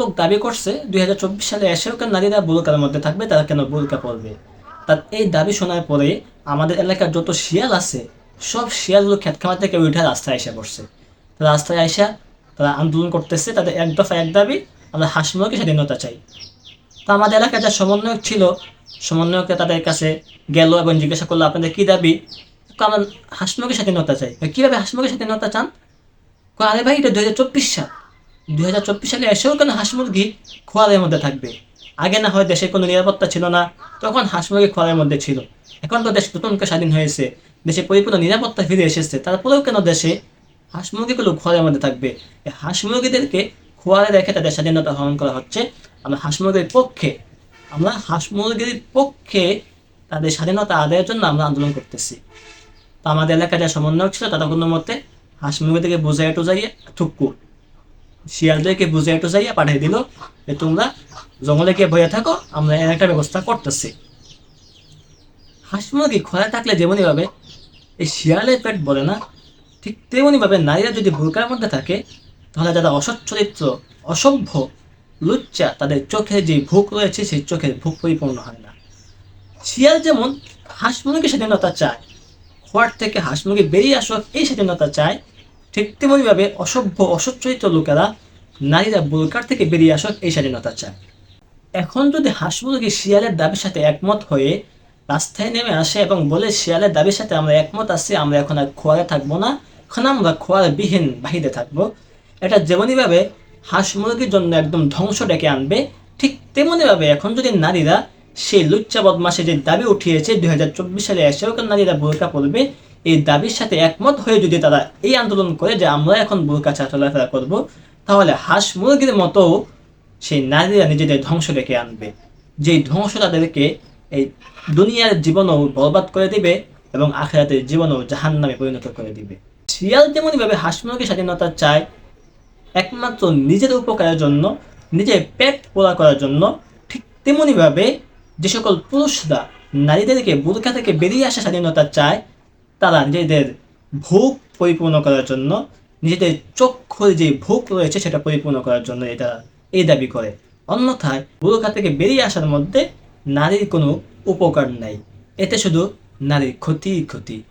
লোক দাবি করছে, দুই হাজার চব্বিশ সালে এসেও কেন নারীরা বুলকার মধ্যে থাকবে, তারা কেন বুলকা পরবে তার এই দাবি শোনার পরে আমাদের এলাকার যত শিয়াল আছে, সব শিয়ালগুলো খেতখামার থেকে উঠে রাস্তায় এসে পড়ছে। রাস্তায় আইসা তারা আন্দোলন করতেছে, তাদের এক দফা এক দাবি, আমরা হাসমুখী স্বাধীনতা চাই। তা আমাদের এলাকায় যা সমন্বয়ক ছিল সমন্বয়কে তাদের কাছে গেল এবং জিজ্ঞাসা করল, আপনাদের কী দাবি? আমরা হাসমুখী স্বাধীনতা চাই। কীভাবে হাসমুখী স্বাধীনতা চান? আরে ভাই, এটা দু হাজার চব্বিশ সাল। দু চব্বিশ সালে এসেও কেন হাঁস মুরগি খোয়ারের মধ্যে থাকবে। আগে না হয় দেশে কোনো নিরাপত্তা ছিল না, তখন হাঁস মুরগি খোয়ারের মধ্যে ছিল। এখন তো দেশ নতুন স্বাধীন হয়েছে, দেশে পরিপূর্ণ নিরাপত্তা ফিরে এসেছে, তারপরেও কেন দেশে হাঁস মুরগিগুলো খোয়ারের মধ্যে থাকবে? এই হাঁস মুরগিদেরকে খোয়ারে রেখে তাদের স্বাধীনতা হরণ করা হচ্ছে। আমরা হাঁস মুরগির পক্ষে, আমরা হাঁস মুরগির পক্ষে তাদের স্বাধীনতা আদায়ের জন্য আমরা আন্দোলন করতেছি। তো আমাদের এলাকায় যা সমন্বয়ক ছিল তারা কোনো মতে হাঁস মুরগিদেরকে বোঝাই টুজাইয়ে থুক্কু। শিয়ালদেরকে বুঝাই টুজাইয়া পাঠিয়ে দিল যে তোমরা জঙ্গলে গিয়ে বয়ে থাকো, আমরা এর একটা ব্যবস্থা করতেছি। হাঁস মুরগি খরা থাকলে যেমনইভাবে, এই শিয়ালের পেট বলে না, ঠিক তেমনইভাবে নারীরা যদি ভূকার মধ্যে থাকে, তাহলে যারা অসৎ চরিত্র, অসভ্য লুচ্চা, তাদের চোখে যে ভুক রয়েছে, সেই চোখের ভুক পরিপূর্ণ হয় না। শিয়াল যেমন হাঁস মুরগি স্বাধীনতা চায়, খোয়ার থেকে হাঁস মুরগি বেরিয়ে আসুক, এই স্বাধীনতা চায় ঠিক তেমনইভাবে অসভ্য অসচ্চরিত লোকেরা নারীরা বোরকার থেকে বেরিয়ে আসুক এই স্বাধীনতা চায় এখন যদি হাঁস মুরগি শিয়ালের দাবির সাথে একমত হয়ে রাস্তায় নেমে আসে এবং বলে, শিয়ালের দাবির সাথে আমরা একমত আছি, আমরা এখন আর খোয়ারে থাকব না, এখন আমরা খোয়ার বিহীন বাহিরে থাকব। এটা যেমনইভাবে হাঁস মুরগির জন্য একদম ধ্বংস ডেকে আনবে, ঠিক তেমনইভাবে এখন যদি নারীরা সেই লুচ্চা বদমাসে যে দাবি উঠিয়েছে, দুই হাজার চব্বিশ সালে এসেও নারীরা বোরকা পরবে এই দাবির সাথে একমত হয়ে যদি তারা এই আন্দোলন করে যে আমরা এখন বোরকা চা চলাফেরা করব, তাহলে হাঁস মুরগির মতো সেই নারীরা নিজেদের ধ্বংস ডেকে আনবে। যেই ধ্বংস তাদেরকে এই দুনিয়ার জীবনও বরবাদ করে দিবে এবং আখেরাতের জীবনও জাহান নামে পরিণত করে দিবে। শিয়াল যেমনইভাবে হাঁস মুরগির স্বাধীনতা চায় একমাত্র নিজের উপকারের জন্য, নিজের পেট পোড়া করার জন্য। ঠিক তেমনইভাবে যে সকল পুরুষরা নারীদেরকে বুরকা থেকে বেরিয়ে আসা স্বাধীনতা চায় তারা নিজেদের ভোগ পরিপূর্ণ করার জন্য, নিজেদের চক্ষুর যে ভোগ রয়েছে সেটা পরিপূর্ণ করার জন্য এটা এই দাবি করে। অন্যথায় বুড়োখা থেকে বেরিয়ে আসার মধ্যে নারীর কোনো উপকার নাই। এতে শুধু নারীর ক্ষতি ক্ষতি।